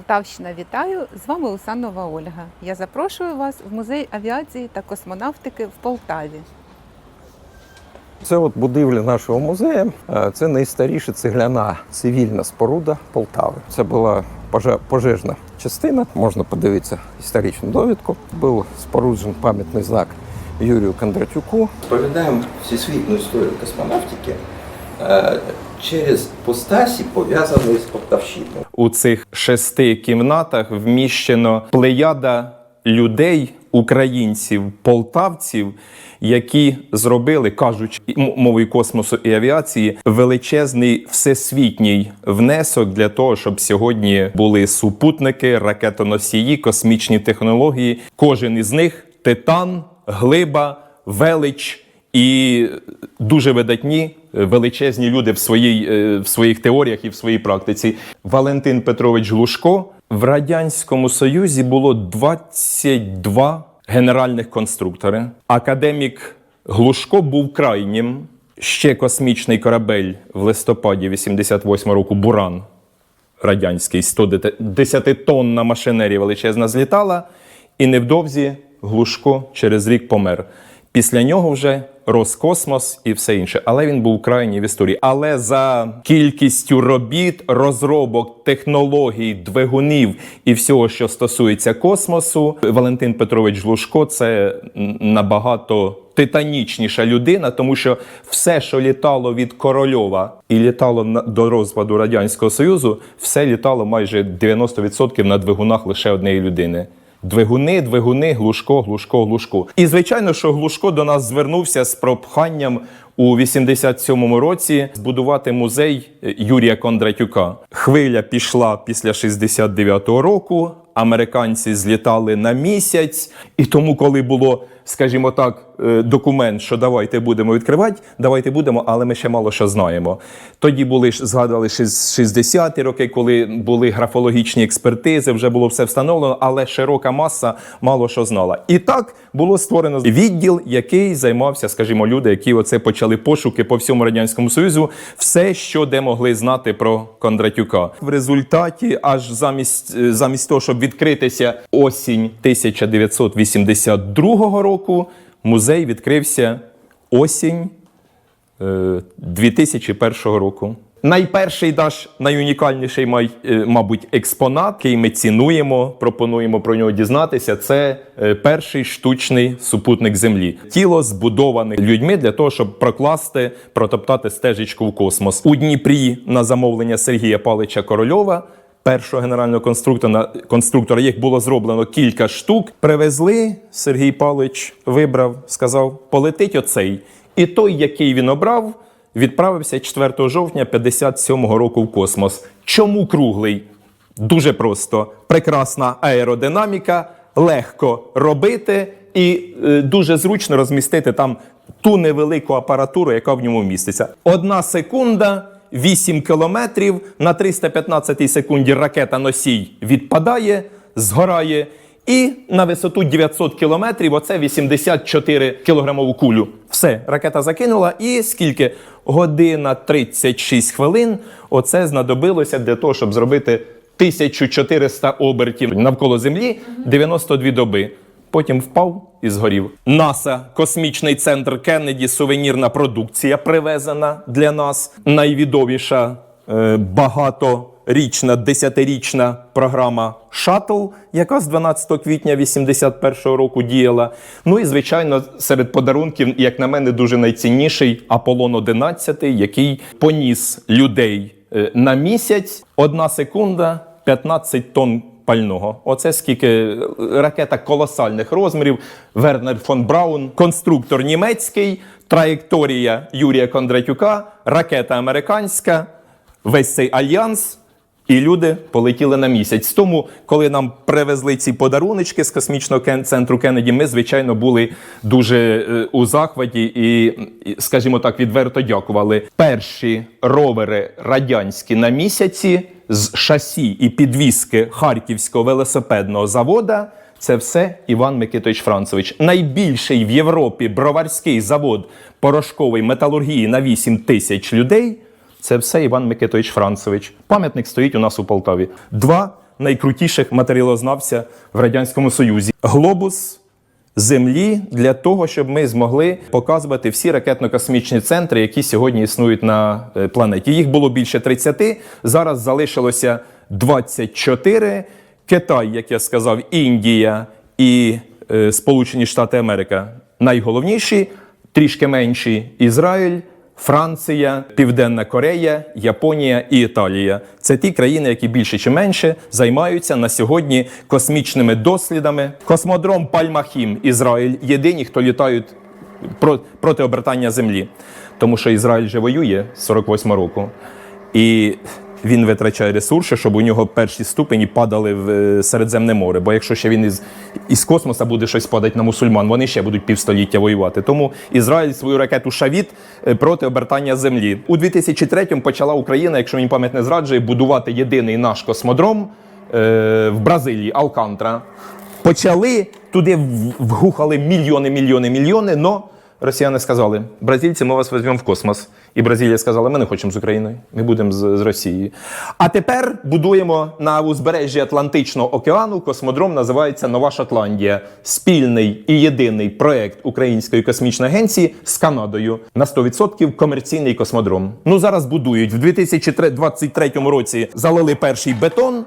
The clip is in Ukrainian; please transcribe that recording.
Полтавщина вітаю! З вами Усанова Ольга. Я запрошую вас в музей авіації та космонавтики в Полтаві. Це от будівля нашого музею. Е, Це найстаріша цегляна цивільна споруда Полтави. Це була поже- пожежна частина. Можна подивитися історичну довідку. Був споруджений пам'ятний знак Юрію Кондратюку. Сповідаємо всесвітню історію космонавтики через постасі, пов'язаної з Полтавщиною. У цих шести кімнатах вміщено плеяда людей, українців, полтавців, які зробили, кажучи мовою космосу і авіації, величезний всесвітній внесок для того, щоб сьогодні були супутники, ракетоносії, космічні технології. Кожен із них титан, глиба, велич і дуже видатні, е, величезні люди в, своїй, е, в своїх теоріях і в своїй практиці. Валентин Петрович Глушко в Радянському Союзі було 22 генеральних конструктори. Академік Глушко був крайнім. Ще космічний корабель в листопаді 88 року Буран радянський 110-тонна машинерія величезна злітала, і невдовзі Глушко через рік помер. Після нього вже Роскосмос і все інше. Але він був крайній в історії. Але за кількістю робіт, розробок, технологій, двигунів і всього, що стосується космосу, Валентин Петрович Глушко це набагато титанічніша людина, тому що все, що літало від Корольова і літало до розпаду Радянського Союзу, все літало майже 90% на двигунах лише однієї людини. Двигуни, двигуни, глушко, глушко, глушко. І звичайно, що глушко до нас звернувся з пропханням у 87-му році збудувати музей е, Юрія Кондратюка. Хвиля пішла після 69-го року. Американці злітали на місяць, і тому, коли було, скажімо так, е, документ, що давайте будемо відкривати, давайте будемо, але ми ще мало що знаємо. Тоді були згадали шіс- 60-ті роки, коли були графологічні експертизи, вже було все встановлено, але широка маса мало що знала. І так було створено відділ, який займався, скажімо, люди, які оце почали пошуки по всьому радянському союзу, все, що де могли знати про Кондратюка. В результаті, аж замість е, замість того, щоб відкритися осінь 1982 року, музей відкрився осінь е, 2001 року. Найперший наш найунікальніший, е, мабуть, експонат, який ми цінуємо, пропонуємо про нього дізнатися. Це е, перший штучний супутник Землі. Тіло збудоване людьми для того, щоб прокласти, протоптати стежечку в космос. У Дніпрі на замовлення Сергія Палича Корольова. Першого генерального конструктора, конструктора їх було зроблено кілька штук. Привезли. Сергій Павлович вибрав, сказав: полетить оцей. І той, який він обрав, відправився 4 жовтня 57-го року в космос. Чому круглий? Дуже просто. Прекрасна аеродинаміка, легко робити і е, дуже зручно розмістити там ту невелику апаратуру, яка в ньому міститься. Одна секунда. 8 кілометрів на 315 секунді ракета носій відпадає, згорає, і на висоту 900 кілометрів оце 84 кілограмову кулю. Все, ракета закинула, і скільки? Година 36 хвилин. Оце знадобилося для того, щоб зробити 1400 обертів навколо Землі 92 доби. Потім впав і згорів. НАСА, космічний центр Кеннеді, сувенірна продукція привезена для нас. Найвідоміша е, багаторічна, десятирічна програма Шаттл, яка з 12 квітня 81 року діяла. Ну і звичайно, серед подарунків, як на мене, дуже найцінніший Аполлон 11, який поніс людей е, на місяць. Одна секунда, 15 тонн пального. Оце скільки е, ракета колосальних розмірів. Вернер фон Браун, конструктор німецький, траєкторія Юрія Кондратюка, ракета американська, весь цей альянс. І люди полетіли на місяць. Тому, коли нам привезли ці подаруночки з космічного центру Кеннеді, ми, звичайно, були дуже е, у захваті і, скажімо так, відверто дякували. Перші ровери радянські на місяці з шасі і підвіски Харківського велосипедного завода. Це все Іван Микитович Францевич. Найбільший в Європі броварський завод порошкової металургії на 8 тисяч людей. Це все Іван Микитович Францевич. Пам'ятник стоїть у нас у Полтаві. Два найкрутіших матеріалознавця в Радянському Союзі. Глобус Землі для того, щоб ми змогли показувати всі ракетно-космічні центри, які сьогодні існують на е, планеті. Їх було більше 30, зараз залишилося 24. Китай, як я сказав, Індія і е, Сполучені Штати Америка найголовніші, трішки менші Ізраїль. Франція, Південна Корея, Японія і Італія це ті країни, які більше чи менше займаються на сьогодні космічними дослідами. Космодром Пальмахім, Ізраїль єдині, хто літають про- проти обертання Землі, тому що Ізраїль же воює з 48 року. І він витрачає ресурси, щоб у нього перші ступені падали в е, Середземне море. Бо якщо ще він із, із космоса буде щось падати на мусульман, вони ще будуть півстоліття воювати. Тому Ізраїль свою ракету Шавіт е, проти обертання землі. У 2003-му почала Україна, якщо мені пам'ять не зраджує, будувати єдиний наш космодром е, в Бразилії, Алкантра. Почали туди вгухали мільйони, мільйони, мільйони, но росіяни сказали: бразильці, ми вас візьмемо в космос. І Бразилія сказала, ми не хочемо з Україною, ми будемо з, з Росією. А тепер будуємо на узбережжі Атлантичного океану. Космодром називається Нова Шотландія. Спільний і єдиний проект Української космічної агенції з Канадою на 100% комерційний космодром. Ну зараз будують в 2023 році. Залили перший бетон.